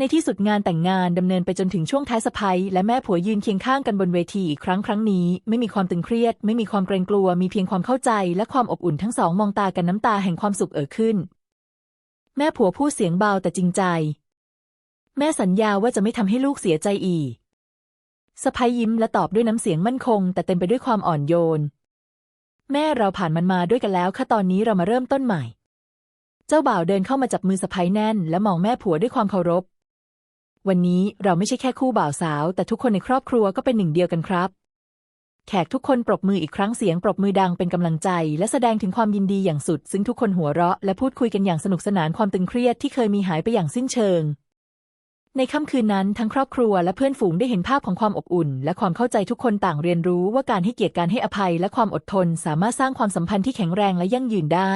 ในที่สุดงานแต่งงานดำเนินไปจนถึงช่วงท้ายสะพ้ยและแม่ผัวยืนเคียงข้างกันบนเวทีอีกครั้งครั้งนี้ ไม่มีความตึงเครียด ไม่มีความเกรงกลัว มีเพียงความเข้าใจ และความอบอุ่นทั้งสองมองตากันน้ำตาแห่งความสุขเอ่อขึ้น แม่ผัวพูดเสียงเบาแต่จริงใจ แม่สัญญาว่าจะไม่ทำให้ลูกเสียใจอีกสะพ้ยยิ้มและตอบด้วยน้ำเสียงมั่นคง แต่เต็มไปด้วยความอ่อนโยน แม่เราผ่านมันมาด้วยกันแล้วค่ะตอนนี้เรามาเริ่มต้นใหม่ เจ้าบ่าวเดินเข้ามาจับมือสะพ้ยแน่น และมองแม่ผัวด้วยความเคารพ วันนี้เราไม่ใช่แค่คู่บ่าวสาว แต่ทุกคนในครอบครัวก็เป็นหนึ่งเดียวกันครับ แขกทุกคนปรบมืออีกครั้งเสียงปรบมือดังเป็นกำลังใจ และแสดงถึงความยินดีอย่างสุด ซึ่งทุกคนหัวเราะและพูดคุยกันอย่างสนุกสนานความตึงเครียดที่เคยมีหายไปอย่างสิ้นเชิง ในค่ำคืนนั้นทั้งครอบครัวและเพื่อนฝูงได้เห็นภาพของความอบอุ่น และความเข้าใจทุกคนต่างเรียนรู้ว่าการให้เกียรติการให้อภัย และความอดทน สามารถสร้างความสัมพันธ์ที่แข็งแรงและยั่งยืนได้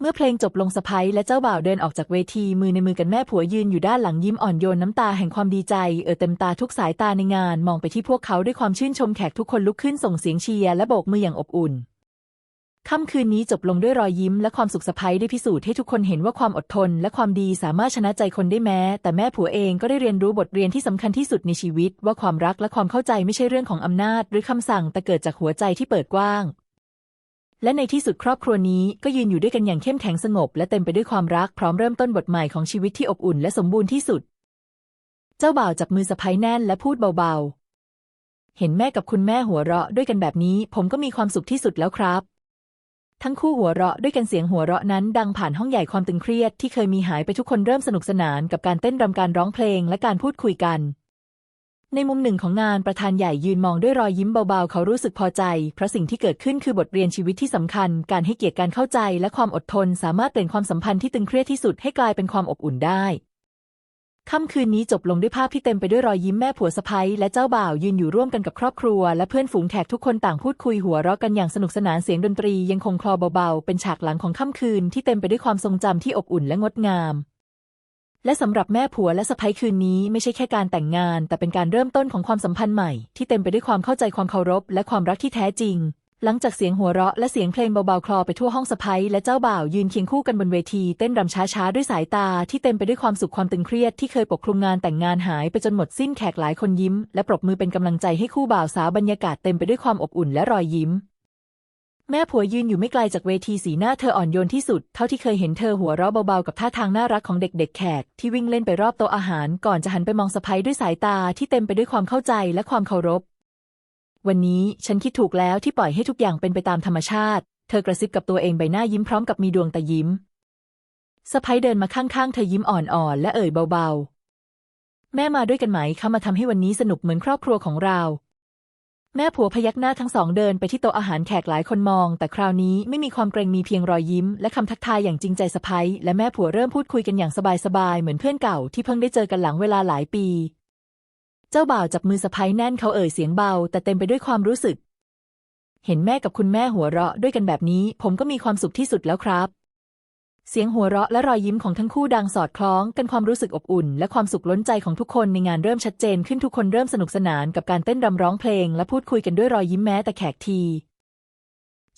เมื่อเพลงจบลงสะพ้ยและเจ้าบ่าวเดินออกจากเวทีมือในมือกันแม่ผัวยืนอยู่ด้านหลังยิ้มอ่อนโยนน้ำตาแห่งความดีใจ เอ่อเต็มตาทุกสายตาในงานมองไปที่พวกเขาด้วยความชื่นชมแขกทุกคนลุกขึ้นส่งเสียงเชียร์และโบกมืออย่างอบอุ่นค่ำคืนนี้จบลงด้วยรอยยิ้มและความสุขสะพ้ยได้พิสูจน์ให้ทุกคนเห็นว่าความอดทน และความดีสามารถชนะใจคนได้แม้ แต่แม่ผัวเองก็ได้เรียนรู้บทเรียนที่สำคัญที่สุดในชีวิต ว่าความรักและความเข้าใจไม่ใช่เรื่องของอำนาจ หรือคำสั่งแต่เกิดจากหัวใจที่เปิดกว้าง และในที่สุดครอบครัวนี้ก็ยืนอยู่ด้วยกันอย่างเข้มแข็งสงบ และเต็มไปด้วยความรักพร้อมเริ่มต้นบทใหม่ของชีวิตที่อบอุ่นและสมบูรณ์ที่สุด เจ้าบ่าวจับมือสะพ้ยแน่นและพูดเบาๆ เห็นแม่กับคุณแม่หัวเราะด้วยกันแบบนี้ ผมก็มีความสุขที่สุดแล้วครับ ทั้งคู่หัวเราะด้วยกันเสียงหัวเราะนั้น ดังผ่านห้องใหญ่ความตึงเครียดที่เคยมีหายไปทุกคนเริ่มสนุกสนานกับการเต้นรำการร้องเพลงและการพูดคุยกัน ในมุมหนึ่งของงานประธานใหญ่ยืนมองด้วยรอยยิ้มเบาๆ เขารู้สึกพอใจ เพราะสิ่งที่เกิดขึ้นคือบทเรียนชีวิตที่สำคัญ การให้เกียรติการเข้าใจและความอดทน สามารถเปลี่ยนความสัมพันธ์ที่ตึงเครียดที่สุดให้กลายเป็นความอบอุ่นได้ค่ำคืนนี้จบลงด้วยภาพที่เต็มไปด้วยรอยยิ้มแม่ผัวสะพ้ยและเจ้าบ่าวยืนอยู่ร่วมกันกับครอบครัว และเพื่อนฝูงแขกทุกคนต่างพูดคุยหัวเราะกันอย่างสนุกสนานเสียงดนตรียังคงคลอเบาๆ เป็นฉากหลังของค่ำคืนที่เต็มไปด้วยความทรงจำที่อบอุ่นและงดงาม และสำหรับแม่ผัวและสะพ้คืนนี้ไม่ใช่แค่การแต่งงาน แต่เป็นการเริ่มต้นของความสัมพันธ์ใหม่ ที่เต็มไปด้วยความเข้าใจความเคารพ และความรักที่แท้จริง หลังจากเสียงหัวเราะและเสียงเพลงเบาๆคลอไปทั่วห้องสะพ้และเจ้าบ่าวยืนเคียงคู่กันบนเวทีเต้นรำช้าๆด้วยสายตาที่เต็มไปด้วยความสุขความตึงเครียดที่เคยปกคลุมงานแต่งงานหายไปจนหมดสิ้นแขกหลายคนยิ้ม และปรบมือเป็นกำลังใจให้คู่บ่าวสาวบรรยากาศเต็มไปด้วยความอบอุ่นและรอยยิ้ม แม่ผัวยืนอยู่ไม่ไกลจากเวทีสีหน้าเธออ่อนโยนที่สุด เท่าที่เคยเห็นเธอหัวเราะเบาๆกับท่าทางน่ารักของเด็กๆแขก ที่วิ่งเล่นไปรอบโต๊ะอาหาร ก่อนจะหันไปมองสะพ้ยด้วยสายตาที่เต็มไปด้วยความเข้าใจและความเคารพ วันนี้ฉันคิดถูกแล้วที่ปล่อยให้ทุกอย่างเป็นไปตามธรรมชาติ เธอกระซิบกับตัวเองใบหน้ายิ้มพร้อมกับมีดวงตายิ้มสะพ้ยเดินมาข้างๆเธอยิ้มอ่อนๆและเอ่ยเบาๆ แม่มาด้วยกันไหมคะมาทำให้วันนี้สนุกเหมือนครอบครัวของเรา แม่ผัวพยักหน้าทั้งสองเดินไปที่โต๊ะอาหารแขกหลายคนมอง แต่คราวนี้ไม่มีความเกรงมีเพียงรอยยิ้ม และคำทักทายอย่างจริงใจสะพ้ยและแม่ผัวเริ่มพูดคุยกันอย่างสบายๆเหมือนเพื่อนเก่าที่เพิ่งได้เจอกันหลังเวลาหลายปี เจ้าบ่าวจับมือสะพ้ยแน่นเขาเอ่ยเสียงเบา แต่เต็มไปด้วยความรู้สึก เห็นแม่กับคุณแม่หัวเราะด้วยกันแบบนี้ ผมก็มีความสุขที่สุดแล้วครับ เสียงหัวเราะและรอยยิ้มของทั้งคู่ดังสอดคล้องกันความรู้สึกอบอุ่น และความสุขล้นใจของทุกคนในงานเริ่มชัดเจนขึ้นทุกคนเริ่มสนุกสนานกับการเต้นรำร้องเพลง และพูดคุยกันด้วยรอยยิ้มแม้แต่แขกที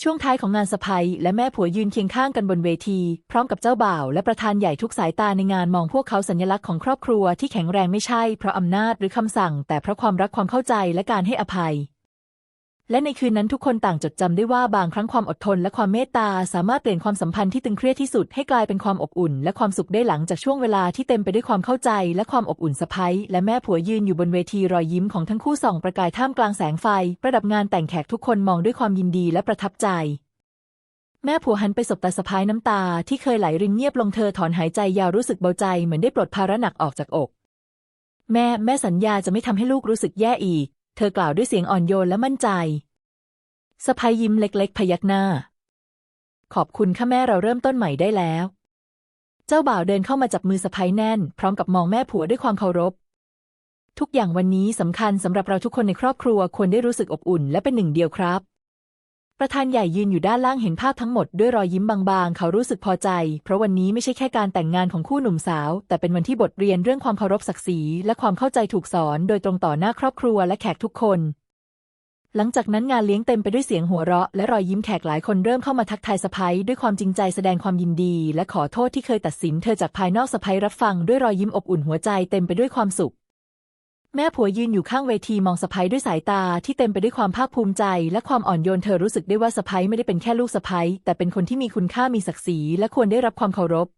ช่วงท้ายของงานสะพายและแม่ผัวยืนเคียงข้างกันบนเวที พร้อมกับเจ้าบ่าว และประธานใหญ่ทุกสายตาในงานมองพวกเขาสัญลักษณ์ของครอบครัวที่แข็งแรงไม่ใช่เพราะอำนาจหรือคำสั่ง แต่เพราะความรักความเข้าใจและการให้อภัย และในคืนนั้นทุกคนต่างจดจำได้ว่าบางครั้งความอดทนและความเมตตาสามารถเปลี่ยนความสัมพันธ์ที่ตึงเครียดที่สุดให้กลายเป็นความอบอุ่น และความสุขได้หลังจากช่วงเวลาที่เต็มไปด้วยความเข้าใจ และความอบอุ่นสะพ้ยและแม่ผัวยืนอยู่บนเวทีรอยยิ้มของทั้งคู่ส่องประกายท่ามกลางแสงไฟ ประดับงานแต่งแขกทุกคนมองด้วยความยินดีและประทับใจ แม่ผัวหันไปสบตาสะพ้ายน้ำตา ที่เคยไหลรินเงียบลงเธอถอนหายใจยาวรู้สึกเบาใจเหมือนได้ปลดภาระหนักออกจากอก แม่แม่สัญญาจะไม่ทำให้ลูกรู้สึกแย่อีก ธอกล่าวด้วยเสียงอ่อนโยนและมั่นใจสะพายยิ้มเล็ก ๆ พยักหน้า ขอบคุณค่ะแม่เราเริ่มต้นใหม่ได้แล้ว เจ้าบ่าวเดินเข้ามาจับมือสะพายแน่น พร้อมกับมองแม่ผัวด้วยความเคารพ ทุกอย่างวันนี้สำคัญสำหรับเราทุกคนในครอบครัวควรได้รู้สึกอบอุ่นและเป็นหนึ่งเดียวครับ ประธานใหญ่ยืนอยู่ด้านล่างเห็นภาพทั้งหมดด้วยรอยยิ้มบางๆ เขารู้สึกพอใจ เพราะวันนี้ไม่ใช่แค่การแต่งงานของคู่หนุ่มสาว แต่เป็นวันที่บทเรียนเรื่องความเคารพศักดิ์ศรีและความเข้าใจถูกสอนโดยตรงต่อหน้าครอบครัวและแขกทุกคน หลังจากนั้นงานเลี้ยงเต็มไปด้วยเสียงหัวเราะและรอยยิ้มแขกหลายคนเริ่มเข้ามาทักทายสะพ้ยด้วยความจริงใจแสดงความยินดี และขอโทษที่เคยตัดสินเธอจากภายนอกสะพ้ยรับฟังด้วยรอยยิ้มอบอุ่นหัวใจเต็มไปด้วยความสุข แม่ผัวยืนอยู่ข้างเวทีมองสะพ้ยด้วยสายตาที่เต็มไปด้วยความภาคภูมิใจ และความอ่อนโยนเธอรู้สึกได้ว่าสะพ้ยไม่ได้เป็นแค่ลูกสะพ้ยแต่เป็นคนที่มีคุณค่ามีศักดิ์ศรีและควรได้รับความเคารพ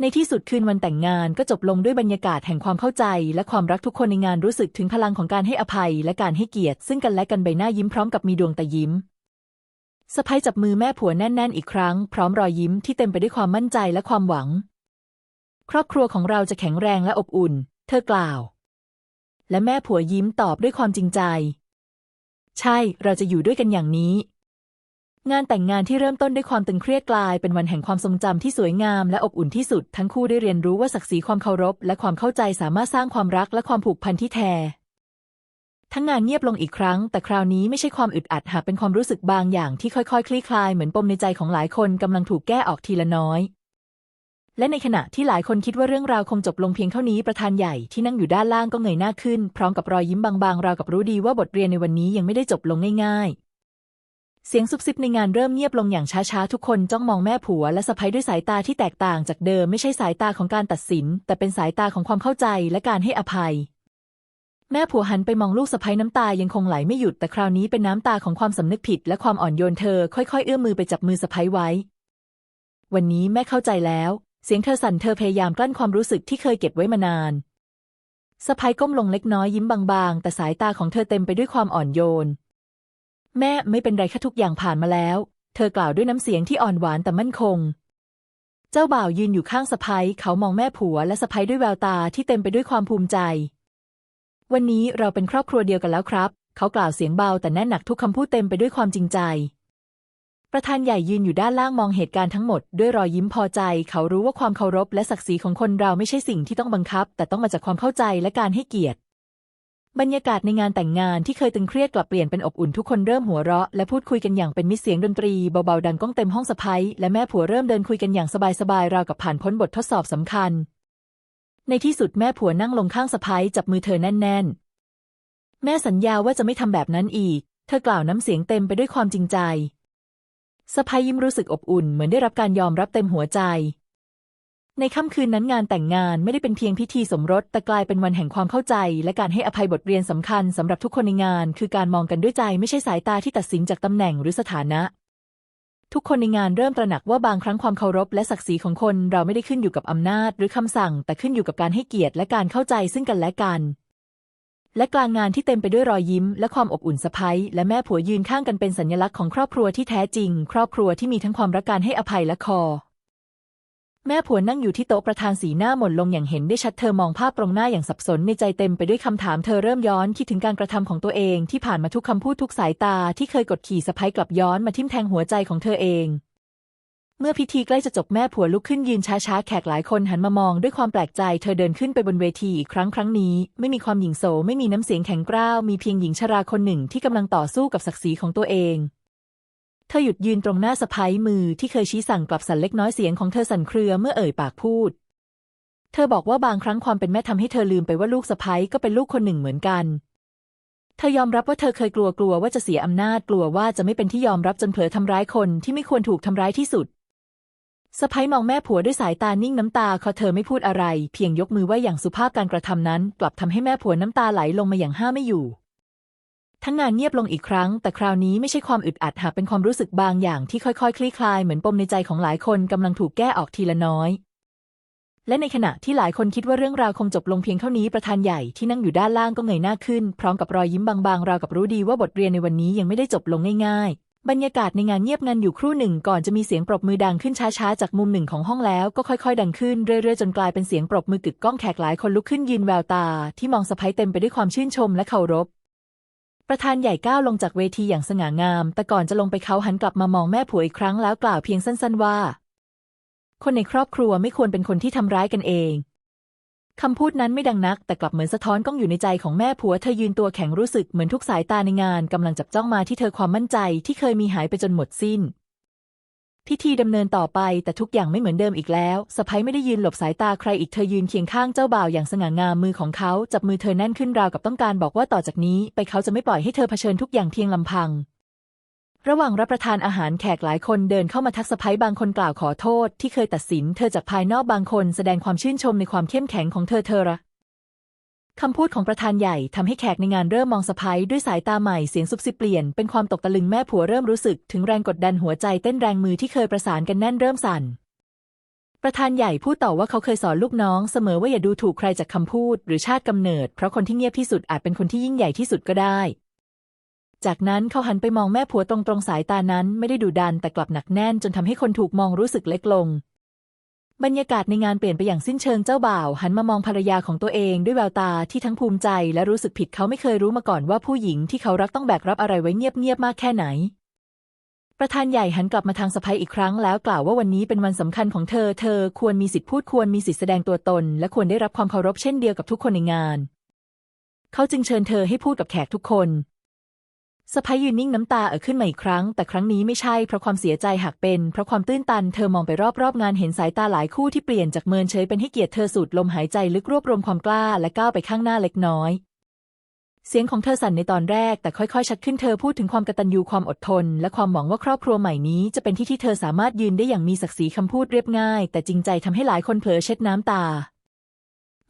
ในที่สุดคืนวันแต่งงานก็จบลงด้วยบรรยากาศแห่งความเข้าใจ และความรักทุกคนในงานรู้สึกถึงพลังของการให้อภัย และการให้เกียรติ ซึ่งกันและกันใบหน้ายิ้มพร้อมกับมีดวงตายิ้มสะพ้ยจับมือแม่ผัวแน่นๆอีกครั้ง พร้อมรอยยิ้มที่เต็มไปด้วยความมั่นใจและความหวัง ครอบครัวของเราจะแข็งแรงและอบอุ่น เธอกล่าว และแม่ผัวยิ้มตอบด้วยความจริงใจ ใช่ เราจะอยู่ด้วยกันอย่างนี้ งานแต่งงานที่เริ่มต้นด้วยความตึงเครียดกลาย เป็นวันแห่งความทรงจำที่สวยงาม และอบอุ่นที่สุด ทั้งคู่ได้เรียนรู้ว่าศักดิ์ศรีความเคารพ และความเข้าใจสามารถสร้างความรักและความผูกพันที่แท้ทั้งงานเงียบลงอีกครั้ง แต่คราวนี้ไม่ใช่ความอึดอัดหากเป็นความรู้สึกบางอย่างที่ค่อยๆ คลี่คลายเหมือนปมในใจของหลายคนกำลังถูกแก้ออกทีละน้อย และในขณะที่หลายคนคิดว่าเรื่องราวคงจบลงเพียงเท่านี้ประธานใหญ่ที่นั่งอยู่ด้านล่างก็เงยหน้าขึ้น พร้อมกับรอยยิ้มบางๆ ราวกับรู้ดีว่าบทเรียนในวันนี้ยังไม่ได้จบลงง่ายๆ เสียงซุบซิบในงานเริ่มเงียบลงอย่างช้าๆ ทุกคนจ้องมองแม่ผัวและสะพ้ยด้วยสายตาที่แตกต่างจากเดิม ไม่ใช่สายตาของการตัดสิน แต่เป็นสายตาของความเข้าใจและการให้อภัย แม่ผัวหันไปมองลูกสะพ้ยน้ำตายังคงไหลไม่หยุดแต่คราวนี้เป็นน้ำตาของความสำนึกผิด และความอ่อนโยนเธอ ค่อยๆ เอื้อมมือไปจับมือสะพ้ยไว้ วันนี้แม่เข้าใจแล้ว เสียงเธอสั่นเธอพยายามกลั้นความรู้สึกที่เคยเก็บไว้มานานสะพ้ยก้มลงเล็กน้อยยิ้มบางๆ แต่สายตาของเธอเต็มไปด้วยความอ่อนโยน แม่ไม่เป็นไรค่ะทุกอย่างผ่านมาแล้ว เธอกล่าวด้วยน้ำเสียงที่อ่อนหวานแต่มั่นคง เจ้าบ่าวยืนอยู่ข้างสะพ้ยเขามองแม่ผัวและสะพ้ยด้วยแววตาที่เต็มไปด้วยความภูมิใจ วันนี้เราเป็นครอบครัวเดียวกันแล้วครับ เขากล่าวเสียงเบาแต่แน่นหนักทุกคำพูดเต็มไปด้วยความจริงใจ ประธานใหญ่ยืนอยู่ด้านล่างมองเหตุการณ์ทั้งหมดด้วยรอยยิ้มพอใจ เขารู้ว่าความเคารพและศักดิ์ศรีของคนเราไม่ใช่สิ่งที่ต้องบังคับ แต่ต้องมาจากความเข้าใจและการให้เกียรติ บรรยากาศในงานแต่งงานที่เคยตึงเครียดกลับเปลี่ยนเป็นอบอุ่นทุกคนเริ่มหัวเราะและพูดคุยกันอย่างเป็นมิตรเสียงดนตรีเบาๆดังก้องเต็มห้องสะพ้ยและแม่ผัวเริ่มเดินคุยกันอย่างสบายๆราวกับผ่านพ้นบททดสอบสำคัญ ในที่สุดแม่ผัวนั่งลงข้างสะพ้ยจับมือเธอแน่นๆ แม่สัญญาว่าจะไม่ทำแบบนั้นอีก เธอกล่าวน้ำเสียงเต็มไปด้วยความจริงใจ สะพ้ยยิ้มรู้สึกอบอุ่นเหมือนได้รับการยอมรับเต็มหัวใจ ในค่ำคืนนั้นงานแต่งงานไม่ได้เป็นเพียงพิธีสมรส แต่กลายเป็นวันแห่งความเข้าใจ และการให้อภัยบทเรียนสำคัญสำหรับทุกคนในงาน คือการมองกันด้วยใจไม่ใช่สายตาที่ตัดสินจากตำแหน่งหรือสถานะ ทุกคนในงานเริ่มตระหนักว่าบางครั้งความเคารพและศักดิ์ศรีของคนเราไม่ได้ขึ้นอยู่กับอำนาจ หรือคำสั่ง แต่ขึ้นอยู่กับการให้เกียรติและการเข้าใจซึ่งกันและกัน และกลางงานที่เต็มไปด้วยรอยยิ้ม และความอบอุ่นสะพ้ยและแม่ผัวยืนข้างกันเป็นสัญลักษณ์ของครอบครัวที่แท้จริง ครอบครัวที่มีทั้งความรักการให้อภัยและคอ แม่ผัวนั่งอยู่ที่โต๊ะประธานสีหน้าหม่นลงอย่างเห็นได้ชัดเธอมองภาพตรงหน้าอย่างสับสนในใจเต็มไปด้วยคำถามเธอเริ่มย้อนคิดถึงการกระทำของตัวเอง ที่ผ่านมาทุกคำพูดทุกสายตาที่เคยกดขี่สะพ้ยกลับย้อนมาทิ่มแทงหัวใจของเธอเอง เมื่อพิธีใกล้จะจบแม่ผัวลุกขึ้นยืนช้าๆ แขกหลายคนหันมามองด้วยความแปลกใจ เธอเดินขึ้นไปบนเวทีอีกครั้งครั้งนี้ ไม่มีความหญิงโสไม่มีน้ำเสียงแข็งกร้าว มีเพียงหญิงชราคนหนึ่งที่กำลังต่อสู้กับศักดิ์ศรีของตัวเอง เธอหยุดยืนตรงหน้าสะพ้ยมือที่เคยชี้สั่งกลับสั่นเล็กน้อยเสียงของเธอสั่นเครือเมื่อเอ่ยปากพูด เธอบอกว่าบางครั้งความเป็นแม่ทำให้เธอลืมไปว่าลูกสะพ้ยก็เป็นลูกคนหนึ่งเหมือนกันเธอยอมรับว่าเธอเคยกลัวกลัวว่าจะเสียอำนาจกลัวว่าจะไม่เป็นที่ยอมรับจนเผลอทำร้ายคนที่ไม่ควรถูกทำร้ายที่สุด สะพ้ยมองแม่ผัวด้วยสายตานิ่งน้ำตาเขาเธอไม่พูดอะไร เพียงยกมือไหว้อย่างสุภาพการกระทำนั้น กลับทำให้แม่ผัวน้ำตาไหลลงมาอย่างห้าไม่อยู่ ทั้งงานเงียบลงอีกครั้ง แต่คราวนี้ไม่ใช่ความอึดอัดหากเป็นความรู้สึกบางอย่างที่ค่อยๆ คลี่คลายเหมือนปมในใจของหลายคนกำลังถูกแก้ออกทีละน้อย และในขณะที่หลายคนคิดว่าเรื่องราวคงจบลงเพียงเท่านี้ประธานใหญ่ที่นั่งอยู่ด้านล่างก็เงยหน้าขึ้น พร้อมกับรอยยิ้มบางๆราวกับรู้ดีว่าบทเรียนในวันนี้ยังไม่ได้จบลงง่ายๆ บรรยากาศในงานเงียบงันอยู่ครู่หนึ่งก่อนจะมีเสียงปรบมือดังขึ้นช้าๆ จากมุมหนึ่งของห้องแล้วก็ค่อยๆ ดังขึ้นเรื่อยๆ จนกลายเป็นเสียงปรบมือกึกก้องแขกหลายคนลุกขึ้นยืนแววตา ที่มองสะพ้ยเต็มไปด้วยความชื่นชมและเคารพ ประธานใหญ่ก้าวลงจากเวทีอย่างสง่างาม แต่ก่อนจะลงไปเขาหันกลับมามองแม่ผัวอีกครั้งแล้วกล่าวเพียงสั้นๆว่า คนในครอบครัวไม่ควรเป็นคนที่ทำร้ายกันเอง คำพูดนั้นไม่ดังนัก แต่กลับเหมือนสะท้อนก้องอยู่ในใจของแม่ผัวเธอยืนตัวแข็งรู้สึกเหมือนทุกสายตาในงานกำลังจับจ้องมาที่เธอความมั่นใจที่เคยมีหายไปจนหมดสิ้น พิธีดำเนินต่อไปแต่ทุกอย่างไม่เหมือนเดิมอีกแล้วสะพ้ยไม่ได้ยืนหลบสายตาใครอีกเธอยืนเคียงข้างเจ้าบ่าวอย่างสง่างามมือของเขาจับมือเธอแน่นขึ้นราวกับต้องการบอกว่าต่อจากนี้ ไปเขาจะไม่ปล่อยให้เธอเผชิญทุกอย่างเพียงลำพัง ระหว่างรับประทานอาหารแขกหลายคนเดินเข้ามาทักสะพ้ยบางคนกล่าวขอโทษ ที่เคยตัดสินเธอจากภายนอกบางคนแสดงความชื่นชมในความเข้มแข็งของเธอเธอละคำพูดของประธานใหญ่ทำให้แขกในงานเริ่มมองสะพ้ยด้วยสายตาใหม่เสียงซุบซิบเปลี่ยนเป็นความตกตะลึงแม่ผัวเริ่มรู้สึกถึงแรงกดดันหัวใจเต้นแรงมือที่เคยประสานกันแน่นเริ่มสั่นประธานใหญ่พูดต่อว่าเขาเคยสอนลูกน้องเสมอว่าอย่าดูถูกใครจากคำพูด หรือชาติกำเนิด เพราะคนที่เงียบที่สุดอาจเป็นคนที่ยิ่งใหญ่ที่สุดก็ได้ จากนั้นเขาหันไปมองแม่ผัวตรงๆสายตานั้นไม่ได้ดุดันแต่กลับหนักแน่นจนทำให้คนถูกมองรู้สึกเล็กลง บรรยากาศในงานเปลี่ยนไปอย่างสิ้นเชิงเจ้าบ่าว หันมามองภรรยาของตัวเองด้วยแววตาที่ทั้งภูมิใจ และรู้สึกผิดเขาไม่เคยรู้มาก่อนว่าผู้หญิงที่เขารักต้องแบกรับอะไรไว้เงียบๆมากแค่ไหน ประธานใหญ่หันกลับมาทางสะพ้ยอีกครั้งแล้วกล่าวว่าวันนี้เป็นวันสำคัญของเธอ เธอควรมีสิทธิพูดควรมีสิทธิแสดงตัวตน และควรได้รับความเคารพเช่นเดียวกับทุกคนในงาน เขาจึงเชิญเธอให้พูดกับแขกทุกคน สะพ้ยยืนนิ่งน้ำตาเอ่อขึ้นมาอีกครั้ง แต่ครั้งนี้ไม่ใช่เพราะความเสียใจหากเป็น เพราะความตื้นตัน เธอมองไปรอบๆงานเห็นสายตาหลายคู่ที่เปลี่ยนจากเมินเฉยเป็นให้เกียรติเธอสูดลมหายใจลึกรวบรวมความกล้าและก้าวไปข้างหน้าเล็กน้อย เสียงของเธอสั่นในตอนแรก แต่ค่อยๆ ชัดขึ้นเธอพูดถึงความกตัญญูความอดทน และความหวังว่าครอบครัวใหม่นี้จะเป็นที่ที่เธอสามารถยืนได้อย่างมีศักดิ์ศรีคำพูดเรียบง่าย แต่จริงใจทำให้หลายคนเผลอเช็ดน้ำตา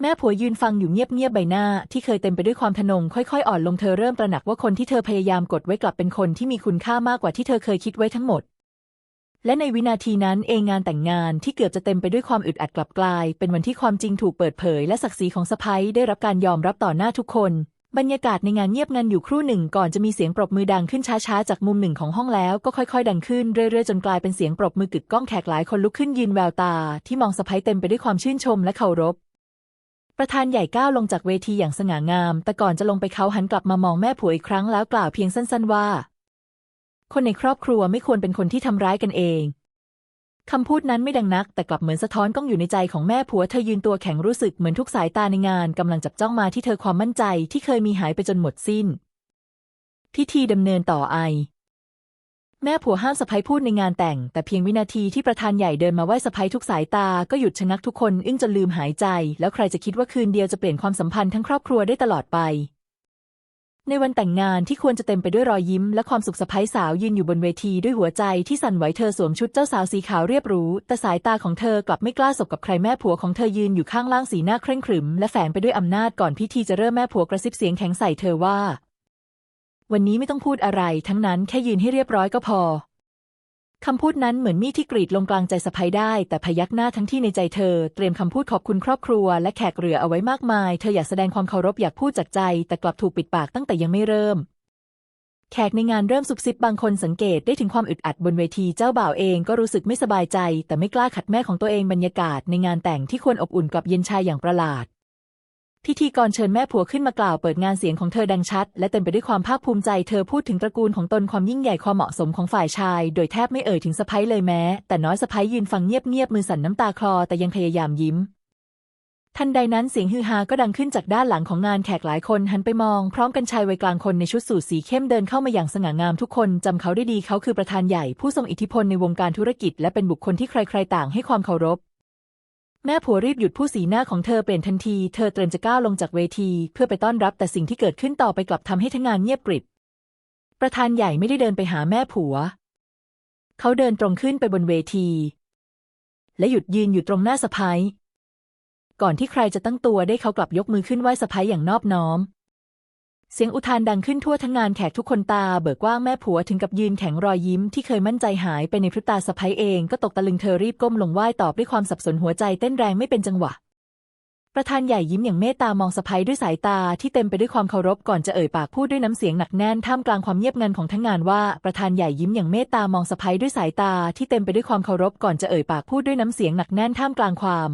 แม่ผัวยืนฟังอยู่เงียบๆใบหน้า ที่เคยเต็มไปด้วยความทนง ค่อยๆ อ่อนลงเธอเริ่มตระหนักว่าคนที่เธอพยายามกดไว้กลับเป็นคนที่มีคุณค่ามากกว่าที่เธอเคยคิดไว้ทั้งหมด และในวินาทีนั้นเองงานแต่งงานที่เกือบจะเต็มไปด้วยความอึดอัดกลับกลาย เป็นวันที่ความจริงถูกเปิดเผย และศักดิ์ศรีของสะพ้ยได้รับการยอมรับต่อหน้าทุกคน บรรยากาศในงานเงียบงันอยู่ครู่หนึ่งก่อนจะมีเสียงปรบมือดังขึ้นช้าๆจากมุมหนึ่งของห้องแล้วก็ค่อย ๆ ดังขึ้นเรื่อยๆจนกลายเป็นเสียงปรบมือกึกก้องแขกหลายคนลุกขึ้นยืนแววตา ที่มองสะพ้ยเต็มไปด้วยความชื่นชมและเคารพ ประธานใหญ่ก้าวลงจากเวทีอย่างสง่างาม แต่ก่อนจะลงไปเขาหันกลับมามองแม่ผัวอีกครั้งแล้วกล่าวเพียงสั้นๆว่า คนในครอบครัวไม่ควรเป็นคนที่ทำร้ายกันเองคำพูดนั้นไม่ดังนัก แต่กลับเหมือนสะท้อนกล้องอยู่ในใจของแม่ผัวเธอยืนตัวแข็งรู้สึกเหมือนทุกสายตาในงานกำลังจับจ้องมาที่เธอความมั่นใจที่เคยมีหายไปจนหมดสิ้น พิธีดำเนินต่อไอ แม่ผัวห้ามสะพ้ยพูดในงานแต่ง แต่เพียงวินาทีที่ประธานใหญ่เดินมาไหว้สะพ้ยทุกสายตาก็หยุดชะงักทุกคนอึ้งจนลืมหายใจ แล้วใครจะคิดว่าคืนเดียวจะเปลี่ยนความสัมพันธ์ทั้งครอบครัวได้ตลอดไป ในวันแต่งงานที่ควรจะเต็มไปด้วยรอยยิ้ม และความสุขสะพ้ยสาวยืนอยู่บนเวทีด้วยหัวใจที่สั่นไหวเธอสวมชุดเจ้าสาวสีขาวเรียบหรูแต่สายตาของเธอกลับไม่กล้าสบกับใครแม่ผัวของเธอยืนอยู่ข้างล่างสีหน้าเคร่งขรึม และแฝงไปด้วยอำนาจก่อนพิธีจะเริ่มแม่ผัวกระซิบเสียงแข็งใส่เธอว่า วันนี้ไม่ต้องพูดอะไร ทั้งนั้นแค่ยืนให้เรียบร้อยก็พอ คำพูดนั้นเหมือนมีดที่กรีดลงกลางใจสะพ้ยได้ แต่พยักหน้าทั้งที่ในใจเธอ เตรียมคำพูดขอบคุณครอบครัว และแขกเรือเอาไว้มากมาย เธออยากแสดงความเคารพอยากพูดจากใจ แต่กลับถูกปิดปากตั้งแต่ยังไม่เริ่มแขกในงานเริ่มซุบซิบบางคนสังเกตได้ถึงความอึดอัดบนเวทีเจ้าบ่าวเองก็รู้สึกไม่สบายใจ แต่ไม่กล้าขัดแม่ของตัวเองบรรยากาศในงานแต่งที่ควรอบอุ่นกลับเย็นชายอย่างประหลาด พิธีกรเชิญแม่ผัวขึ้นมากล่าวเปิดงานเสียงของเธอดังชัด และเต็มไปด้วยความภาคภูมิใจเธอพูดถึงตระกูลของตนความยิ่งใหญ่ความเหมาะสมของฝ่ายชาย โดยแทบไม่เอ่ยถึงสะพ้ยเลยแม้ แต่น้อยสะพ้ยยืนฟังเงียบๆมือสั่นน้ำตาคลอแต่ยังพยายามยิ้ม ทันใดนั้นเสียงฮือฮาก็ดังขึ้นจากด้านหลังของงานแขกหลายคนหันไปมอง พร้อมกันชายวัยกลางคนในชุดสูทสีเข้มเดินเข้ามาอย่างสง่างามทุกคนจำเขาได้ดีเขาคือประธานใหญ่ผู้ทรงอิทธิพลในวงการธุรกิจ และเป็นบุคคลที่ใครๆต่างให้ความเคารพ แม่ผัวรีบหยุดผู้สีหน้าของเธอเปลี่ยนทันที เธอเตรียมจะก้าวลงจากเวที เพื่อไปต้อนรับแต่สิ่งที่เกิดขึ้นต่อไปกลับทำให้ทั้งงานเงียบกริบ ประธานใหญ่ไม่ได้เดินไปหาแม่ผัว เขาเดินตรงขึ้นไปบนเวที และหยุดยืนอยู่ตรงหน้าสะพ้ยก่อนที่ใครจะตั้งตัวได้เขากลับยกมือขึ้นไหว้สะพ้ยอย่างนอบน้อม เสียงอุทานดังขึ้นทั่วทั้งงานแขกทุกคนตาเบิกกว้างแม่ผัวถึงกับยืนแข็งรอยยิ้มที่เคยมั่นใจหายไปในพริบตาสะพ้ยเองก็ตกตะลึงเธอรีบก้มลงไหว้ตอบด้วยความสับสนหัวใจเต้นแรงไม่เป็นจังหวะ ประธานใหญ่ยิ้มอย่างเมตตามองสะพ้ยด้วยสายตาที่เต็มไปด้วยความเคารพก่อนจะเอ่ยปากพูดด้วยน้ำเสียงหนักแน่นท่ามกลางความเงียบงันของทั้งงานว่าประธานใหญ่ยิ้มอย่างเมตตามองสะพ้ยด้วยสายตาที่เต็มไปด้วยความเคารพก่อนจะเอ่ยปากพูดด้วยน้ำเสียงหนักแน่นท่ามกลางความ